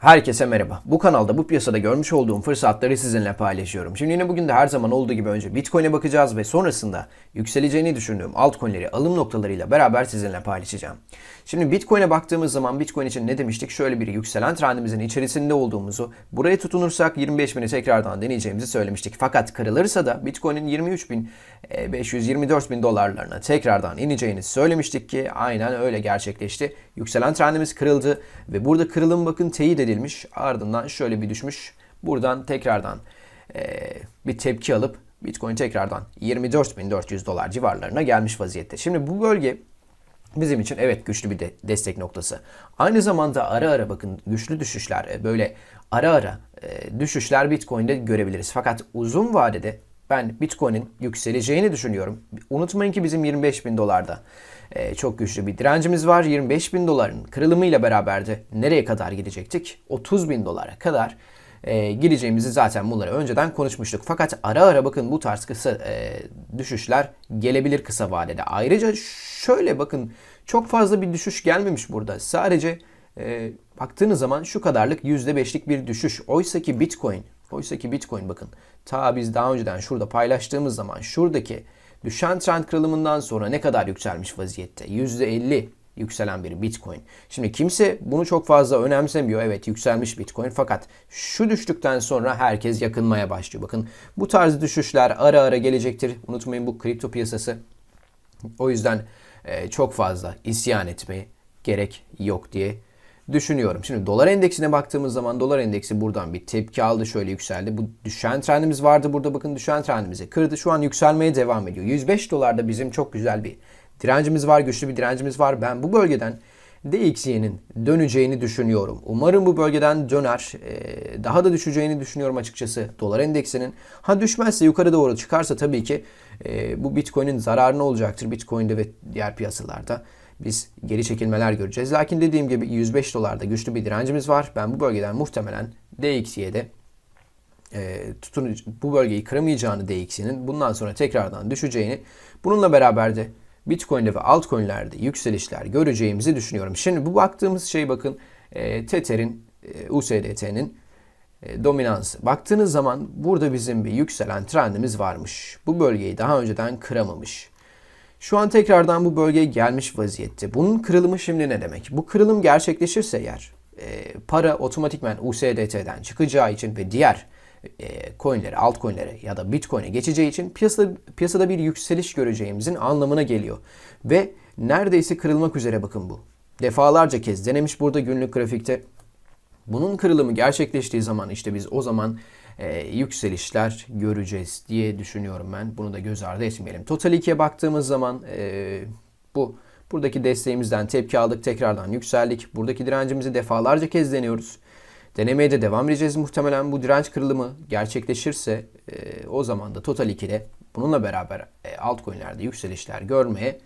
Herkese merhaba. Bu kanalda bu piyasada görmüş olduğum fırsatları sizinle paylaşıyorum. Şimdi yine bugün de her zaman olduğu gibi önce Bitcoin'e bakacağız ve sonrasında yükseleceğini düşündüğüm altcoin'leri alım noktalarıyla beraber sizinle paylaşacağım. Şimdi Bitcoin'e baktığımız zaman Bitcoin için ne demiştik? Şöyle bir yükselen trendimizin içerisinde olduğumuzu, buraya tutunursak 25 bini tekrardan deneyeceğimizi söylemiştik. Fakat kırılırsa da Bitcoin'in 23 bin 500 24 bin dolarlarına tekrardan ineceğini söylemiştik ki aynen öyle gerçekleşti. Yükselen trendimiz kırıldı ve burada kırılım bakın teyit edilmiş. Ardından şöyle bir düşmüş. Buradan tekrardan eee, bir tepki alıp Bitcoin tekrardan 24.400 dolar civarlarına gelmiş vaziyette. Şimdi bu bölge bizim için evet güçlü bir de destek noktası. Aynı zamanda ara ara bakın güçlü düşüşler e, böyle ara ara e, düşüşler Bitcoin'de görebiliriz. Fakat uzun vadede ben Bitcoin'in yükseleceğini düşünüyorum. Unutmayın ki bizim 25 bin dolarda e, çok güçlü bir direncimiz var. 25 bin doların kırılımıyla beraber de nereye kadar gidecektik? 30 bin dolara kadar e, gideceğimizi zaten bunları önceden konuşmuştuk. Fakat ara ara bakın bu tarz kısa e, düşüşler gelebilir kısa vadede. Ayrıca şöyle bakın çok fazla bir düşüş gelmemiş burada. Sadece e, baktığınız zaman şu kadarlık %5'lik bir düşüş. Oysa ki Bitcoin, oysa ki Bitcoin bakın ta biz daha önceden şurada paylaştığımız zaman şuradaki düşen trend kırılımından sonra ne kadar yükselmiş vaziyette? %50 yükselen bir Bitcoin. Şimdi kimse bunu çok fazla önemsemiyor. Evet yükselmiş Bitcoin fakat şu düştükten sonra herkes yakınmaya başlıyor. Bakın bu tarz düşüşler ara ara gelecektir. Unutmayın bu kripto piyasası. O yüzden e, çok fazla isyan etmeye gerek yok diye düşünüyorum. Şimdi dolar endeksine baktığımız zaman dolar endeksi buradan bir tepki aldı şöyle yükseldi. Bu düşen trendimiz vardı burada bakın düşen trendimizi kırdı. Şu an yükselmeye devam ediyor. 105 dolarda bizim çok güzel bir direncimiz var, güçlü bir direncimiz var. Ben bu bölgeden DXY'nin döneceğini düşünüyorum. Umarım bu bölgeden döner. Ee, daha da düşeceğini düşünüyorum açıkçası dolar endeksinin. Ha düşmezse yukarı doğru çıkarsa tabii ki e, bu Bitcoin'in zararına olacaktır. Bitcoin'de ve diğer piyasalarda biz geri çekilmeler göreceğiz. Lakin dediğim gibi 105 dolarda güçlü bir direncimiz var. Ben bu bölgeden muhtemelen DXY'de e, tutun, bu bölgeyi kıramayacağını DXY'nin bundan sonra tekrardan düşeceğini bununla beraber de Bitcoin'de ve altcoin'lerde yükselişler göreceğimizi düşünüyorum. Şimdi bu baktığımız şey bakın e, Tether'in, e, USDT'nin e, dominansı. Baktığınız zaman burada bizim bir yükselen trendimiz varmış. Bu bölgeyi daha önceden kıramamış. Şu an tekrardan bu bölgeye gelmiş vaziyette. Bunun kırılımı şimdi ne demek? Bu kırılım gerçekleşirse eğer e, para otomatikman USDT'den çıkacağı için ve diğer e, coinlere, altcoinlere ya da Bitcoin'e geçeceği için piyasada, piyasada bir yükseliş göreceğimizin anlamına geliyor. Ve neredeyse kırılmak üzere bakın bu. Defalarca kez denemiş burada günlük grafikte. Bunun kırılımı gerçekleştiği zaman işte biz o zaman e, yükselişler göreceğiz diye düşünüyorum ben. Bunu da göz ardı etmeyelim. Total 2'ye baktığımız zaman e, bu buradaki desteğimizden tepki aldık. Tekrardan yükseldik. Buradaki direncimizi defalarca kez deniyoruz. Denemeye de devam edeceğiz muhtemelen. Bu direnç kırılımı gerçekleşirse e, o zaman da Total 2'de bununla beraber e, altcoin'lerde yükselişler görmeye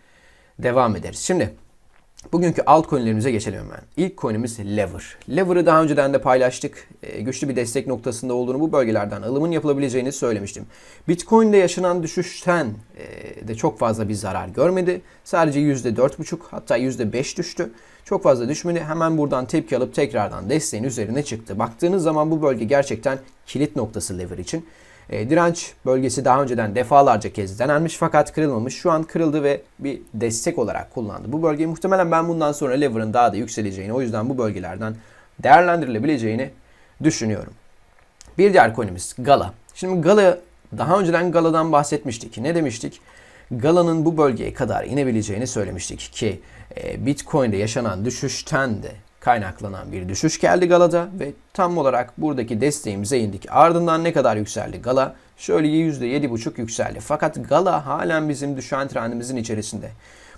devam ederiz. Şimdi bugünkü altcoin'lerimize geçelim hemen. İlk coin'imiz Lever. Lever'ı daha önceden de paylaştık. E, güçlü bir destek noktasında olduğunu bu bölgelerden alımın yapılabileceğini söylemiştim. Bitcoin'de yaşanan düşüşten e, de çok fazla bir zarar görmedi. Sadece %4,5 hatta %5 düştü. Çok fazla düşmedi. Hemen buradan tepki alıp tekrardan desteğin üzerine çıktı. Baktığınız zaman bu bölge gerçekten kilit noktası lever için. E, direnç bölgesi daha önceden defalarca kez denenmiş fakat kırılmamış. Şu an kırıldı ve bir destek olarak kullandı. Bu bölgeyi muhtemelen ben bundan sonra lever'ın daha da yükseleceğini o yüzden bu bölgelerden değerlendirilebileceğini düşünüyorum. Bir diğer coin'imiz Gala. Şimdi Gala daha önceden Gala'dan bahsetmiştik. Ne demiştik? Gala'nın bu bölgeye kadar inebileceğini söylemiştik ki e, Bitcoin'de yaşanan düşüşten de kaynaklanan bir düşüş geldi Gala'da ve tam olarak buradaki desteğimize indik. Ardından ne kadar yükseldi Gala? Şöyle %7,5 yükseldi. Fakat Gala halen bizim düşen trendimizin içerisinde.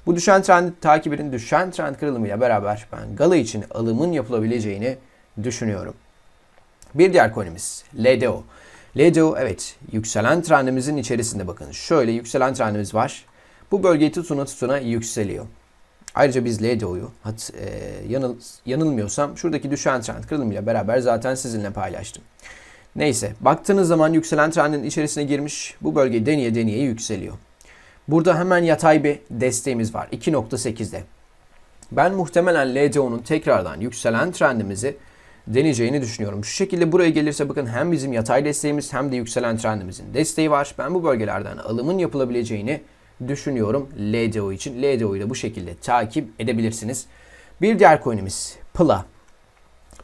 Bu düşen trendi takip edin. Düşen trend kırılımıyla beraber ben Gala için alımın yapılabileceğini düşünüyorum. Bir diğer coin'imiz LDO. LDO evet yükselen trendimizin içerisinde bakın. Şöyle yükselen trendimiz var. Bu bölgeyi tutuna tutuna yükseliyor. Ayrıca biz LDO'yu hat, e, yanıl, yanılmıyorsam şuradaki düşen trend kırılımıyla beraber zaten sizinle paylaştım. Neyse baktığınız zaman yükselen trendin içerisine girmiş bu bölge deneye deneye yükseliyor. Burada hemen yatay bir desteğimiz var 2.8'de. Ben muhtemelen LDO'nun tekrardan yükselen trendimizi deneyeceğini düşünüyorum. Şu şekilde buraya gelirse bakın hem bizim yatay desteğimiz hem de yükselen trendimizin desteği var. Ben bu bölgelerden alımın yapılabileceğini düşünüyorum LDO için. LDO'yu da bu şekilde takip edebilirsiniz. Bir diğer coin'imiz Pla.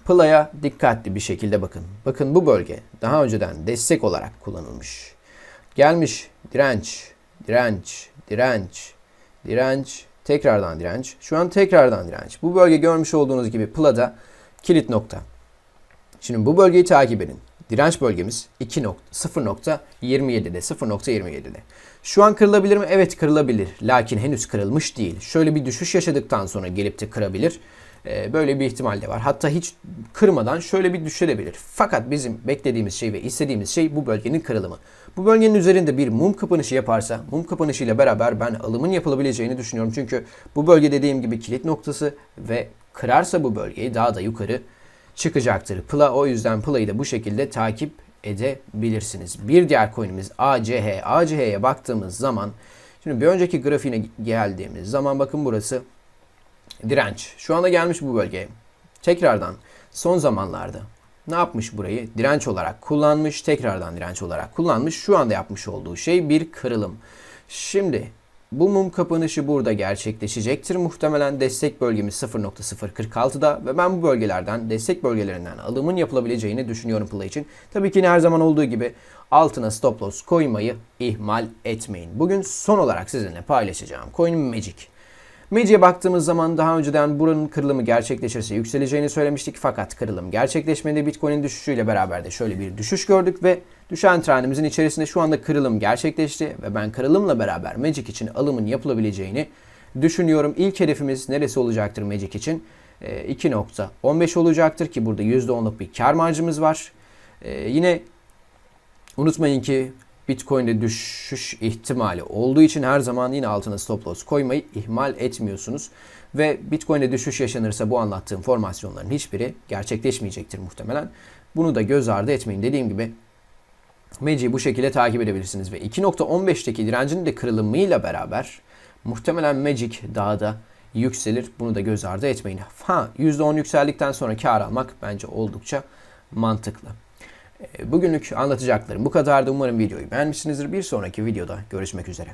Pla'ya dikkatli bir şekilde bakın. Bakın bu bölge daha önceden destek olarak kullanılmış. Gelmiş direnç, direnç, direnç, direnç, tekrardan direnç. Şu an tekrardan direnç. Bu bölge görmüş olduğunuz gibi Pla'da kilit nokta. Şimdi bu bölgeyi takip edin. Direnç bölgemiz 0.27'de, 0.27'de. Şu an kırılabilir mi? Evet kırılabilir. Lakin henüz kırılmış değil. Şöyle bir düşüş yaşadıktan sonra gelip de kırabilir. Ee, Böyle bir ihtimal de var. Hatta hiç kırmadan şöyle bir düşebilir. Fakat bizim beklediğimiz şey ve istediğimiz şey bu bölgenin kırılımı. Bu bölgenin üzerinde bir mum kapanışı yaparsa, mum kapanışıyla beraber ben alımın yapılabileceğini düşünüyorum. Çünkü bu bölge dediğim gibi kilit noktası ve kırarsa bu bölgeyi daha da yukarı çıkacaktır. Pla o yüzden Pla'yı da bu şekilde takip edebilirsiniz. Bir diğer coin'imiz ACH. ACH'ye baktığımız zaman şimdi bir önceki grafiğine geldiğimiz zaman bakın burası direnç. Şu anda gelmiş bu bölgeye. Tekrardan son zamanlarda ne yapmış burayı? Direnç olarak kullanmış, tekrardan direnç olarak kullanmış. Şu anda yapmış olduğu şey bir kırılım. Şimdi bu mum kapanışı burada gerçekleşecektir. Muhtemelen destek bölgemiz 0.046'da ve ben bu bölgelerden, destek bölgelerinden alımın yapılabileceğini düşünüyorum Play için. Tabii ki her zaman olduğu gibi altına stop loss koymayı ihmal etmeyin. Bugün son olarak sizinle paylaşacağım coin Magic. Magic'e baktığımız zaman daha önceden buranın kırılımı gerçekleşirse yükseleceğini söylemiştik. Fakat kırılım gerçekleşmedi. Bitcoin'in düşüşüyle beraber de şöyle bir düşüş gördük ve düşen trendimizin içerisinde şu anda kırılım gerçekleşti. Ve ben kırılımla beraber Magic için alımın yapılabileceğini düşünüyorum. İlk hedefimiz neresi olacaktır Magic için? Ee, 2.15 olacaktır ki burada %10'luk bir kar marjımız var. Ee, yine unutmayın ki Bitcoin'de düşüş ihtimali olduğu için her zaman yine altına stop loss koymayı ihmal etmiyorsunuz. Ve Bitcoin'de düşüş yaşanırsa bu anlattığım formasyonların hiçbiri gerçekleşmeyecektir muhtemelen. Bunu da göz ardı etmeyin. Dediğim gibi Magic'i bu şekilde takip edebilirsiniz. Ve 2.15'teki direncinin de kırılımıyla beraber muhtemelen Magic daha da yükselir. Bunu da göz ardı etmeyin. Ha %10 yükseldikten sonra kar almak bence oldukça mantıklı. Bugünlük anlatacaklarım bu kadardı. Umarım videoyu beğenmişsinizdir. Bir sonraki videoda görüşmek üzere.